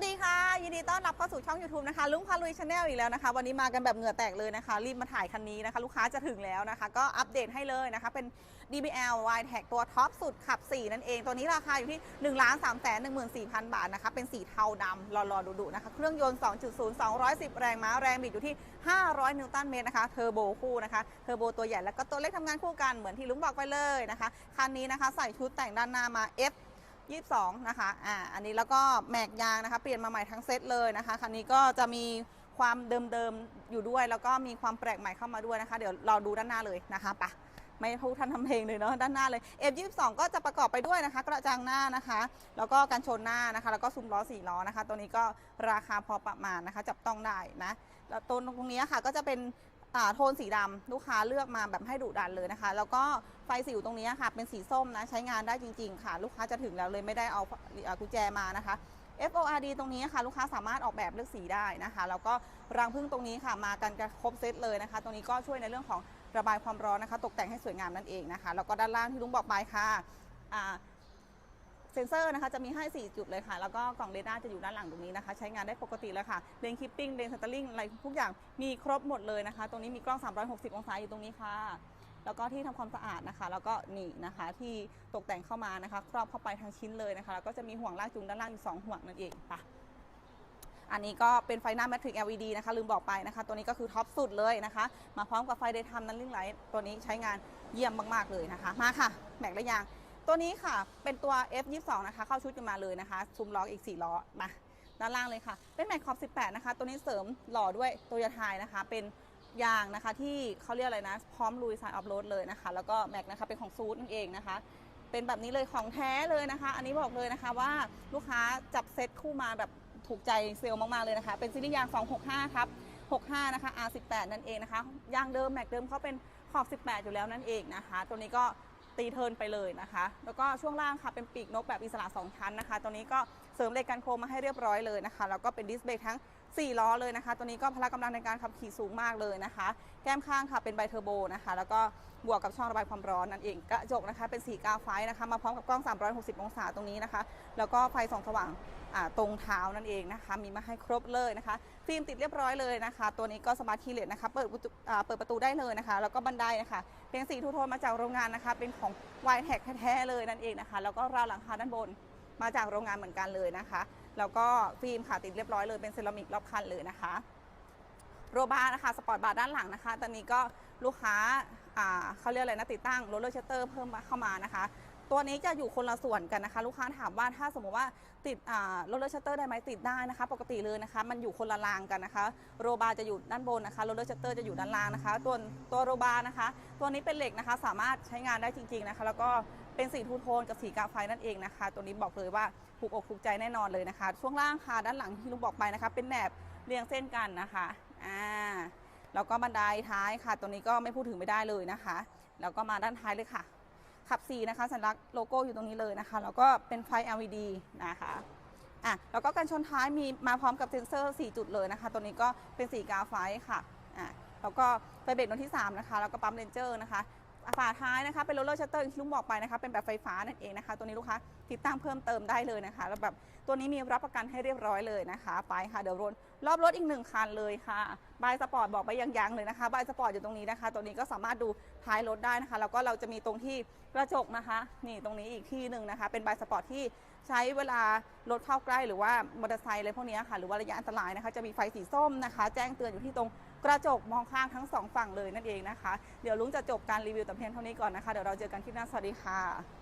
สดีค่ะ ยินดีต้อนรับเข้าสู่ช่อง YouTube นะคะลุงพาลุยชาแนลอีกแล้วนะคะ วันนี้มากันแบบเหงื่อแตกเลยนะคะ รีบมาถ่ายคันนี้นะคะ ลูกค้าจะถึงแล้วนะคะ ก็อัปเดตให้เลยนะคะ เป็น DBL y t e c ตัวท็อปสุดขับ 4 นั่นเอง ตัวนี้ราคาอยู่ที่ 1 3 1 4 0 0 0 บาทนะคะ เป็นสีเทาดำรอๆดุๆนะคะ เครื่องยนต์ 2.0 210 แรงม้าแรงบิดอยู่ที่ 500 นิวตันเมตรนะคะเทอร์โบคู่นะคะเทอร์โบตัวใหญ่แล้วก็ตัวเล็กทำงานคู่กันเหมือนที่ลุงบอกไปเลยนะคะคันนี้นะคะ ใส่ชุดแต่งด้านหน้ามา F 22 นะคะอ่าอันนี้แล้วก็แม็กยางนะคะเปลี่ยนมาใหม่ทั้งเซตเลยนะคะคันนี้ก็จะมีความเดิมๆอยู่ด้วย แล้วก็มีความแปลกใหม่เข้ามาด้วยนะคะ เดี๋ยวเราดูด้านหน้าเลยนะคะปะไม่พูดทันทำเพลงเลยเนาะด้านหน้าเลย F22 ก็จะประกอบไปด้วยนะคะ กระจังหน้านะคะ แล้วก็กันชนหน้านะคะ แล้วก็ซุ้มล้อสี่ล้อนะคะ ตัวนี้ก็ราคาพอประมาณนะคะ จับต้องได้นะแล้วตัวตรงนี้ค่ะก็จะเป็น โทนสีดำลูกค้าเลือกมาแบบให้ดุดันเลยนะคะ แล้วก็ไฟสิวตรงนี้ค่ะ เป็นสีส้มนะ ใช้งานได้จริง ๆ ค่ะ ลูกค้าจะถึงแล้วเลยไม่ได้เอาอ่ากุญแจมานะคะ FORD ตรงนี้ค่ะ ลูกค้าสามารถออกแบบเลือกสีได้นะคะ แล้วก็รังพึ่งตรงนี้ค่ะ มากันกันครบเซตเลยนะคะ ตรงนี้ก็ช่วยในเรื่องของระบายความร้อนนะคะ ตกแต่งให้สวยงามนั่นเองนะคะ แล้วก็ด้านล่างที่ลุงบอกไปค่ะ เซ็นเซอร์นะคะจะมีให้ 4 จุดเลยค่ะ แล้วก็กล่องเรดาร์จะอยู่ด้านหลังตรงนี้นะคะ ใช้งานได้ปกติเลยค่ะเลนคิปปิ้งเลนสเตอร์ลิงอะไรทุกอย่างมีครบหมดเลยนะคะ ตรงนี้มีกล้อง 360 องศาอยู่ตรงนี้ค่ะ แล้วก็ที่ทำความสะอาดนะคะ แล้วก็นี่นะคะที่ตกแต่งเข้ามานะคะ ครอบเข้าไปทางชิ้นเลยนะคะ แล้วก็จะมีห่วงลากจูงด้านล่างอีก2ห่วงนั่นเองค่ะอันนี้ก็เป็นไฟหน้าแมทริก LED นะคะลืมบอกไปนะคะ ตัวนี้ก็คือท็อปสุดเลยนะคะ มาพร้อมกับไฟเดย์ทัมนั้นลิงไลท์ตัวนี้ใช้งานเยี่ยมมาก ๆ เลยนะคะ มาค่ะแม็กและยาง ตัวนี้ค่ะเป็นตัว F22 นะคะเข้าชุดกันมาเลยนะคะซุ้มล้ออีก 4 ล้อมาด้านล่างเลยค่ะ เป็นแม็กขอบ 18 นะคะ ตัวนี้เสริมหล่อด้วยโตโยต้านะคะ เป็นยางนะคะที่เขาเรียกอะไรนะ พร้อมลุยสายออฟโรดเลยนะคะ แล้วก็แม็กนะคะเป็นของซูดนั่นเองนะคะ เป็นแบบนี้เลยของแท้เลยนะคะ อันนี้บอกเลยนะคะว่าลูกค้าจับเซตคู่มาแบบถูกใจเซลล์มาก ๆ เลยนะคะ เป็นซีรีส์ยาง 265 ครับ 65 นะคะ R18 นั่นเองนะคะ ยางเดิมแม็กเดิมเขาเป็นขอบ 18 อยู่แล้วนั่นเองนะคะ ตัวนี้ก็ ตีเทินไปเลยนะคะ แล้วก็ช่วงล่างค่ะเป็นปีกนกแบบอิสระ 2 ชั้นนะคะ ตัวนี้ก็เสริมเหล็กกันโครมมาให้เรียบร้อยเลยนะคะ แล้วก็เป็นดิสเบรกทั้ง 4 ล้อเลยนะคะ ตัวนี้ก็พละกำลังในการขับขี่สูงมากเลยนะคะ แก้มข้างค่ะเป็นไบเทอร์โบนะคะ แล้วก็บวกกับช่องระบายความร้อนนั่นเองกระจกนะคะ เป็นสีกาไฟนะคะ มาพร้อมกับกล้อง 360 องศาตรงนี้นะคะ แล้วก็ไฟส่องสว่างตรงเท้านั่นเองนะคะ มีมาให้ครบเลยนะคะ ฟิล์มติดเรียบร้อยเลยนะคะ ตัวนี้ก็สมาร์ทคีย์เลสนะคะ เปิดประตูอ่าเปิดประตูได้เลยนะคะ แล้วก็บันไดนะคะ เป็นสีทูโทนมาจากโรงงานนะคะ เป็นของ y t e c แท้ๆเลยนั่นเองนะคะ แล้วก็ราวหลังคาด้านบนมาจากโรงงานเหมือนกันเลยนะคะ แล้วก็ฟิล์มค่ะติดเรียบร้อยเลยเป็นเซรามิกรอบคันเลยนะคะโรบาร์นะคะสปอร์ตบาร์ด้านหลังนะคะ ตอนนี้ก็ลูกค้าเขาเรียกอะไรนะติดตั้งโรลเลอร์ชัตเตอร์เพิ่มเข้ามานะคะ ตัวนี้จะอยู่คนละส่วนกันนะคะ ลูกค้าถามว่าถ้าสมมติว่าติดโรลเลอร์ชัตเตอร์ได้ไหมติดได้นะคะ ปกติเลยนะคะ มันอยู่คนละรางกันนะคะ โรบาร์จะอยู่ด้านบนนะคะโรลเลอร์ชัตเตอร์จะอยู่ด้านล่างนะคะ ตัวตัวโรบาร์นะคะ ตัวนี้เป็นเหล็กนะคะ สามารถใช้งานได้จริง ๆนะคะ แล้วก็ เป็นสีทูโทนกับสีกาไฟนั่นเองนะคะ ตัวนี้บอกเลยว่าถูกอกถูกใจแน่นอนเลยนะคะ ช่วงล่างค่ะด้านหลังที่ลุงบอกไปนะคะ เป็นแหนบเรียงเส้นกันนะคะอ่าแล้วก็บันไดท้ายค่ะ ตัวนี้ก็ไม่พูดถึงไม่ได้เลยนะคะ แล้วก็มาด้านท้ายเลยค่ะ ขับ4นะคะสัญลักษณ์โลโก้อยู่ตรงนี้เลยนะคะ แล้วก็เป็นไฟ LED นะคะอะแล้วก็กันชนท้ายมีมาพร้อมกับเซ็นเซอร์ 4 จุดเลยนะคะ ตัวนี้ก็เป็นสีกาไฟค่ะอะแล้วก็ไฟเบรกดวที่ 3 นะคะ แล้วก็ปั๊มเรนเจอร์นะคะ ฝาท้ายนะคะเป็นโรลเลอร์ชัตเตอร์ที่ลุงบอกไปนะคะเป็นแบบไฟฟ้านั่นเองนะคะ ตัวนี้ลูกค้าติดตั้งเพิ่มเติมได้เลยนะคะ แล้วแบบตัวนี้มีรับประกันให้เรียบร้อยเลยนะคะ ไปค่ะเดี๋ยวรนรอบรถอีกหนึ่งคันเลยค่ะบายสปอร์ตบอกไปยังๆเลยนะคะบายสปอร์ตอยู่ตรงนี้นะคะ ตัวนี้ก็สามารถดูท้ายรถได้นะคะ แล้วก็เราจะมีตรงที่กระจกนะคะ นี่ตรงนี้อีกที่หนึ่งนะคะ เป็นบายสปอร์ตที่ใช้เวลารถเข้าใกล้หรือว่ามอเตอร์ไซค์อะไรพวกนี้ค่ะ หรือว่าระยะอันตรายนะคะ จะมีไฟสีส้มนะคะ แจ้งเตือนอยู่ที่ตรง กระจกมองข้างทั้งสองฝั่งเลยนั่นเองนะคะ เดี๋ยวลุงจะจบการรีวิวแต่เพียงเท่านี้ก่อนนะคะ เดี๋ยวเราเจอกันคลิปหน้า สวัสดีค่ะ